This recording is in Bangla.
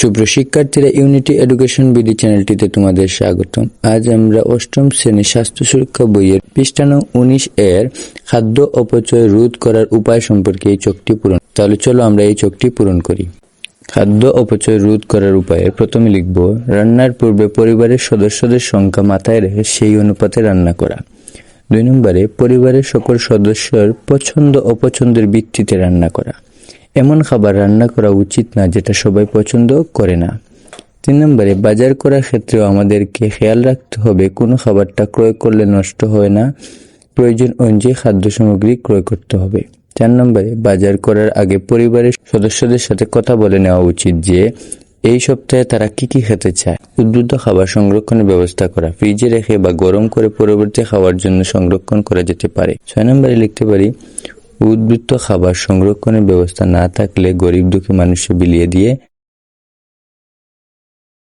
সুপ্র শিক্ষার্থীরা ইউনিটি এডুকেশন বিডি চ্যানেলটিতে তোমাদের স্বাগতম। আজ আমরা অষ্টম শ্রেণির স্বাস্থ্য সুরক্ষা বইয়ের পৃষ্ঠানো উনিশ এর খাদ্য অপচয় রোধ করার উপায় সম্পর্কে এই চোখটি পূরণ তাহলে চলো আমরা এই চোখটি পূরণ করি। খাদ্য অপচয় রোধ করার উপায়ে প্রথমে লিখব, রান্নার পূর্বে পরিবারের সদস্যদের সংখ্যা মাথায় রেখে সেই অনুপাতে রান্না করা। দুই নম্বরে, পরিবারের সকল সদস্যর পছন্দ অপছন্দের ভিত্তিতে রান্না করা। এমন খাবার রান্না করা উচিত না যেটা সবাই পছন্দ করে না। তিন নম্বরে, বাজার করার ক্ষেত্রেও আমাদেরকে খেয়াল রাখতে হবে কোনো খাবারটা ক্রয় করলে নষ্ট হয় না। প্রয়োজন অনুযায়ী খাদ্য সামগ্রী ক্রয় করতে হবে। চার নম্বরে, বাজার করার আগে পরিবারের সদস্যদের সাথে কথা বলে নেওয়া উচিত যে, এই সপ্তাহে তারা কি কি খেতে চায়। উদ্বুদ্ধ খাবার সংরক্ষণের ব্যবস্থা করা, ফ্রিজে রেখে বা গরম করে পরবর্তী খাওয়ার জন্য সংরক্ষণ করা যেতে পারে। ছয় নম্বরে লিখতে পারি উদ্বৃত্ত খাবার সংরক্ষণের ব্যবস্থা না থাকলে গরিব দুঃখী মানুষকে বিলিয়ে দিয়ে